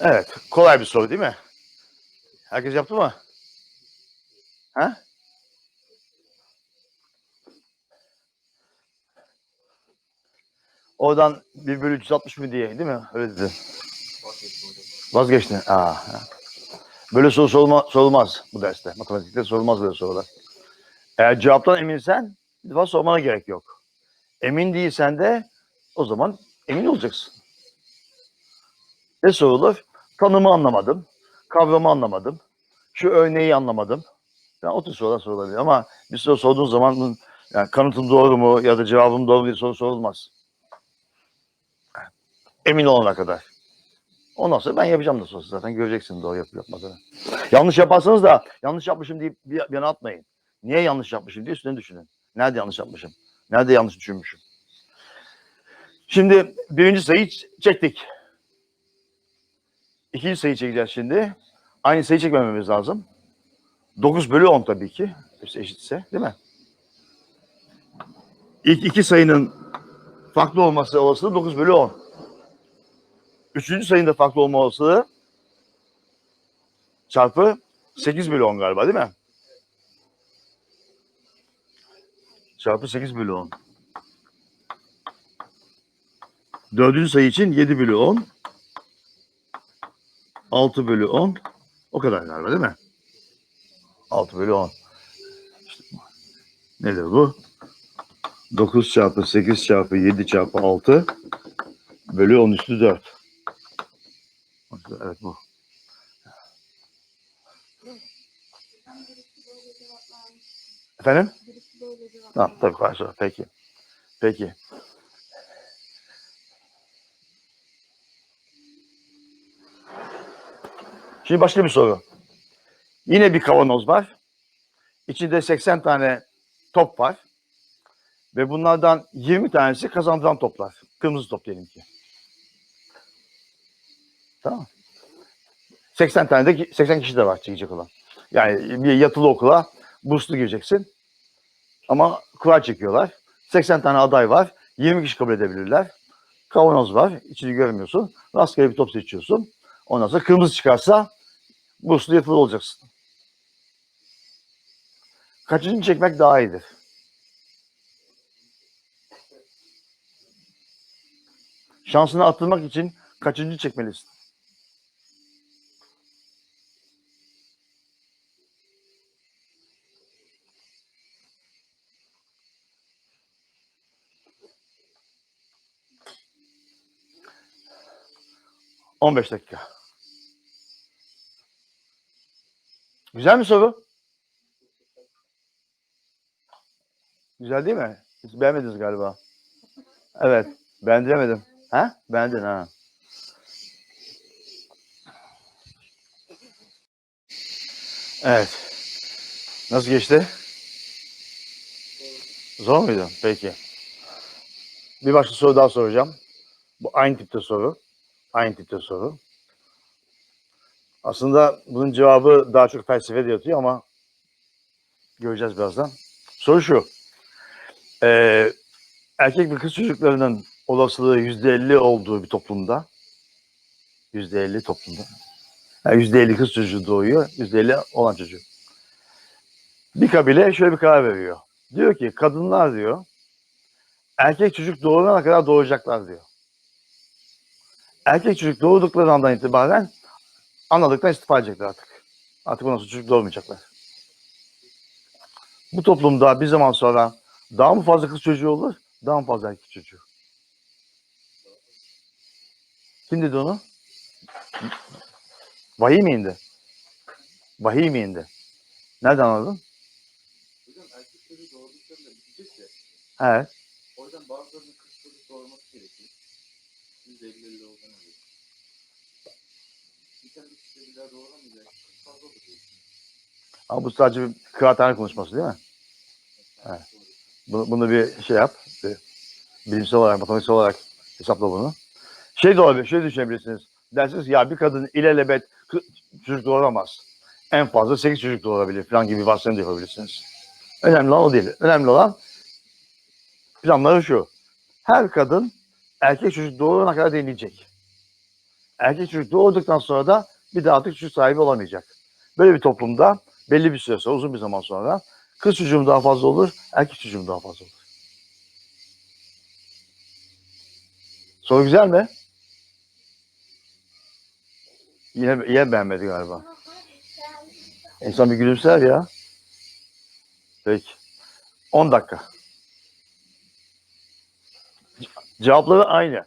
Evet. Kolay bir soru değil mi? Herkes yaptı mı? Ha? Oradan 1 bölü 360 mı diye değil mi? Öyle dedi. Vazgeçtin. Aa. Böyle soru sorulma, sorulmaz bu derste. Matematikte sorulmaz böyle sorular. Eğer cevaptan eminsen bir defa sormana gerek yok. Emin değilsen de o zaman emin olacaksın. Ne sorulur? Tanımı anlamadım. Kavramı anlamadım. Şu örneği anlamadım. Yani o tür sorular sorulabilir ama bir soru sorduğun zaman yani kanıtım doğru mu ya da cevabım doğru diye soru sorulmaz. Emin olana kadar. Ondan sonra ben yapacağım da sorusu zaten göreceksin doğru yapıp yapmadığını. Yanlış yaparsanız da yanlış yapmışım deyip bir yana atmayın. Niye yanlış yapmışım diye üstüne düşünün. Nerede yanlış yapmışım? Nerede yanlış düşünmüşüm? Şimdi birinci sayıyı çektik. İkinci sayı çekeceğiz şimdi. Aynı sayı çekmememiz lazım. 9 bölü 10 tabii ki. Eşitse değil mi? İlk iki sayının farklı olması olasılığı 9 bölü 10. Üçüncü sayının farklı olma olasılığı çarpı 8 bölü 10 galiba değil mi? Çarpı 8 bölü 10. Dördüncü sayı için 7 bölü 10. 6 bölü 10. O kadar galiba değil mi? 6 bölü 10. İşte nedir bu? 9 çarpı 8 çarpı 7 çarpı 6 bölü 10 üstü 4. Evet bu. Efendim? Tamam tabii karşı. Peki. Peki. Şimdi başka bir soru. Yine bir kavanoz var. İçinde 80 tane top var. Ve bunlardan 20 tanesi kazandıran toplar. Kırmızı top diyelim ki. Tamam. 80 tane de 80 kişi de var çekecek olan. Yani bir yatılı okula burslu gireceksin. Ama kura çekiyorlar. 80 tane aday var. 20 kişi kabul edebilirler. Kavanoz var. İçini görmüyorsun. Rastgele bir top seçiyorsun. Ondan sonra kırmızı çıkarsa burslu yatılı olacaksın. Kaçıncı çekmek daha iyidir? Şansını arttırmak için kaçıncı çekmelisin? On beş dakika. Güzel mi soru? Güzel değil mi? Hiç beğenmediniz galiba. Evet. Beğendiremedim. Ha? Beğendin ha. Evet. Nasıl geçti? Zor muydu? Peki. Bir başka soru daha soracağım. Bu aynı tipte soru. Aynı tipte soru. Aslında bunun cevabı daha çok felsefede yatıyor ama göreceğiz birazdan. Soru şu. Ee, erkek ve kız çocuklarının olasılığı yüzde elli olduğu bir toplumda yüzde elli toplumda yani yüzde elli kız çocuğu doğuyor yüzde elli olan çocuk bir kabile şöyle bir karar veriyor diyor ki kadınlar diyor erkek çocuk doğurana kadar doğuracaklar diyor erkek çocuk doğurdukları andan itibaren analıktan istifa edecekler artık artık ondan sonra çocuk doğurmayacaklar bu toplumda bir zaman sonra daha mı fazla kız çocuğu olur daha mı fazla erkek çocuğu kim dedi onu? Vahiy mi indi? Vahiy mi indi? Nereden anladın? Hocam erkek çocuğu doğurduklarında bitecek ya. Evet. O yüzden bazılarının kız çocuk doğurması gerekiyor. Yüzde elli elli olduğuna göre. Bir tane işte bir daha doğuramayacak. Çok fazla olur diyorsun. Ama bu sadece bir kıraathane konuşması değil mi? Bunu, bunu bir şey yap. Bir bilimsel olarak, matematiksel olarak hesapla bunu. Şey de olabilir, şey düşünebilirsiniz. Dersiniz ya bir kadın ilelebet çocuk doğuramaz. En fazla 8 çocuk doğurabilir falan gibi varsayım da yapabilirsiniz. Önemli olan o değil. Önemli olan planları şu. Her kadın erkek çocuk doğurana kadar deneyecek. Erkek çocuk doğurduktan sonra da bir daha artık çocuk sahibi olamayacak. Böyle bir toplumda belli bir süre sonra, uzun bir zaman sonra kız çocuğum daha fazla olur, erkek çocuğum daha fazla olur. Soru güzel mi? Yine, yine beğenmedi galiba. İnsan bir gülümser ya. Peki. 10 dakika. Cevapları aynı.